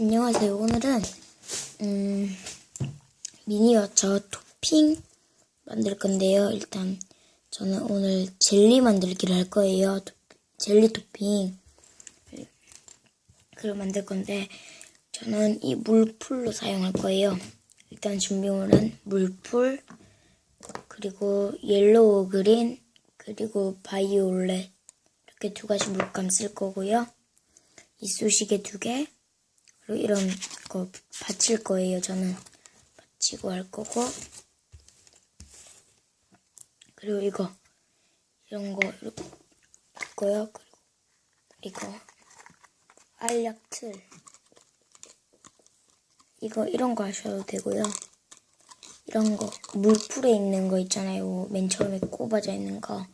안녕하세요. 오늘은 음, 미니어처 토핑 만들 건데요. 일단 저는 오늘 젤리 만들기를 할 거예요. 토- 젤리 토핑 그걸 만들 건데 저는 이 물풀로 사용할 거예요. 일단 준비물은 물풀 그리고 옐로우 그린 그리고 바이올렛 이렇게 두 가지 물감 쓸 거고요. 이쑤시개 두 개, 이런 거 받칠 거예요. 저는 받치고 할 거고, 그리고 이거 이런 거 있고요. 그리고 이거 알약 틀 이거 이런 거 하셔도 되고요. 이런 거 물풀에 있는 거 있잖아요. 맨 처음에 꼽아져 있는 거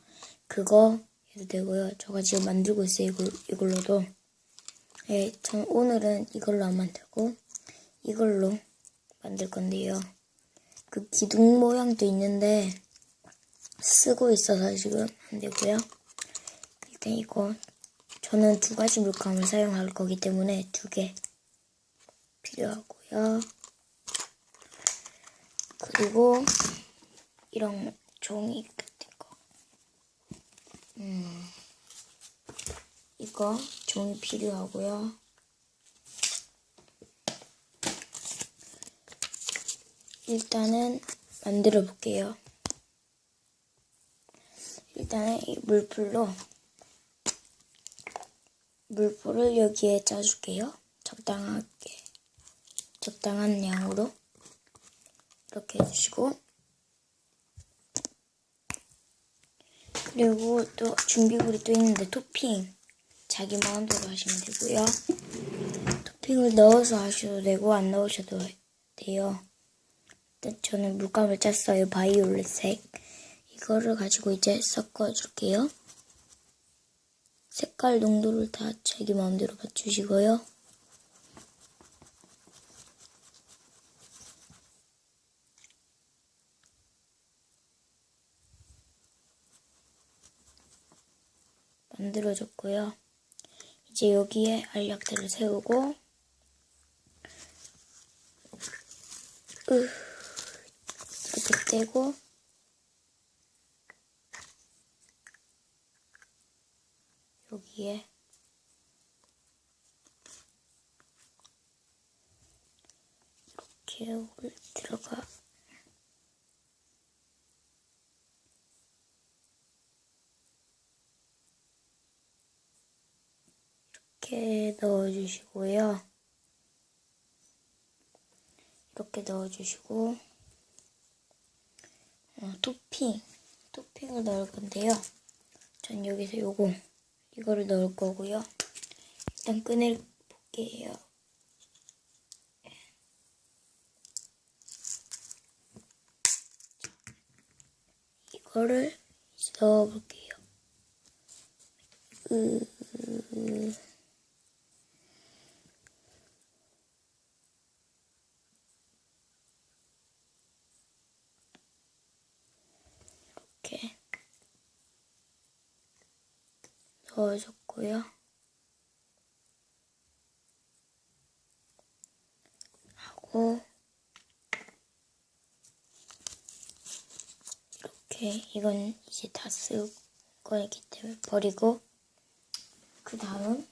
그거 해도 되고요. 저가 지금 만들고 있어요. 이걸, 이걸로도. 네, 전 오늘은 이걸로 안 만들고 이걸로 만들 건데요. 그 기둥 모양도 있는데 쓰고 있어서 지금 안 되고요. 일단 이거 저는 두 가지 물감을 사용할 거기 때문에 두 개 필요하고요. 그리고 이런 종이 같은 거. 음, 이거 종이 필요하고요. 일단은 만들어 볼게요. 일단은 이 물풀로 물풀을 여기에 짜줄게요. 적당하게 적당한 양으로 이렇게 해주시고 그리고 또 준비물이 또 있는데 토핑 자기 마음대로 하시면 되고요. 토핑을 넣어서 하셔도 되고 안 넣으셔도 돼요. 일단 저는 물감을 짰어요. 바이올렛색. 이거를 가지고 이제 섞어줄게요. 색깔 농도를 다 자기 마음대로 맞추시고요. 만들어줬고요. 이제 여기에 알약들을 세우고. 으, 이렇게 떼고. 여기에. 이렇게 올 들어가 이렇게 넣어주시고요. 이렇게 넣어주시고 어, 토핑 토핑을 넣을 건데요. 전 여기서 요거 이거를 넣을 거고요. 일단 꺼내 볼게요. 이거를 이제 넣어 볼게요. 으... 넣어줬고요. 하고 이렇게 이건 이제 다 쓸 거기 때문에 버리고 그 다음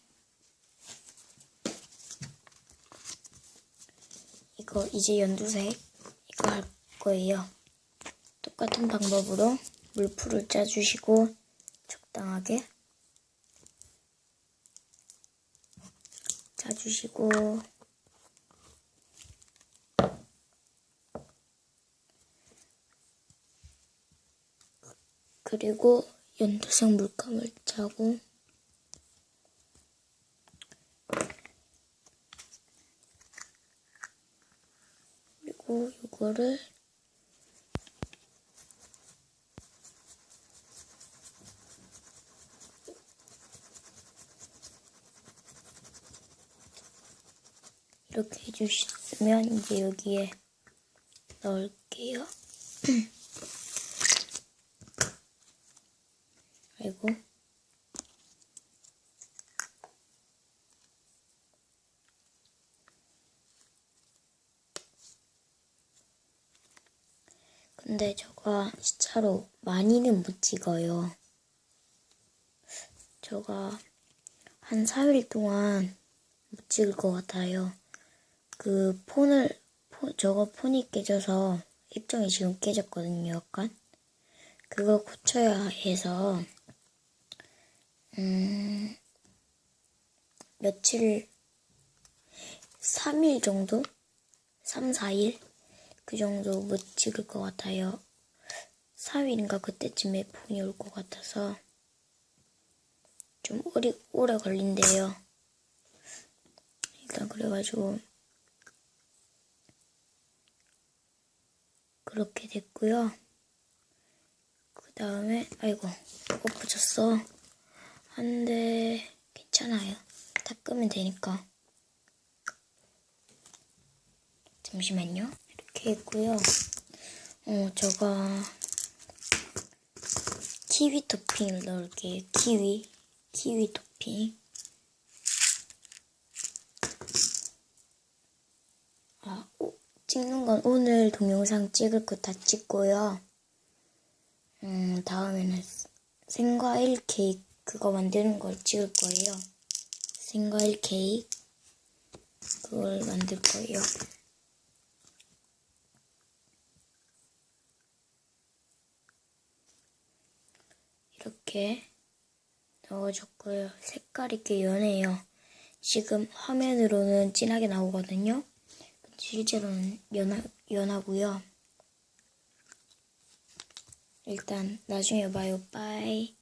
이거 이제 연두색 이거 할 거예요. 똑같은 방법으로 물풀을 짜주시고 적당하게 짜주시고. 그리고 연두색 물감을 짜고. 그리고 이거를 이렇게 해주셨으면 이제 여기에 넣을게요. 아이고. 근데 저가 시차로 많이는 못 찍어요. 저가 한 4일 동안 못 찍을 것 같아요. 그 폰을, 폰- 저거 폰이 깨져서 입정이 지금 깨졌거든요, 약간. 그거 고쳐야 해서, 음, 며칠, 3일 정도? 3, 4일? 그 정도 못 찍을 것 같아요. 4일인가 그때쯤에 폰이 올 것 같아서 좀 오래, 오래 걸린대요. 일단 그래가지고 그렇게 됐고요. 그 다음에 아이고 못 붙였어. 안돼 괜찮아요. 닦으면 되니까. 잠시만요. 이렇게 했고요. 어, 저가 키위 토핑을 넣을게요. 키위. 키위 토핑. 아, 오, 찍는 건 오늘 동영상 찍을 거 다 찍고요. 음, 다음에는 생과일 케이크 그거 만드는 걸 찍을 거예요. 생과일 케이크 그걸 만들 거예요. 이렇게 넣어줬고요. 색깔이 꽤 연해요. 지금 화면으로는 진하게 나오거든요. 실제로는 연하, 연하고요. 일단 나중에 봐요. 빠이.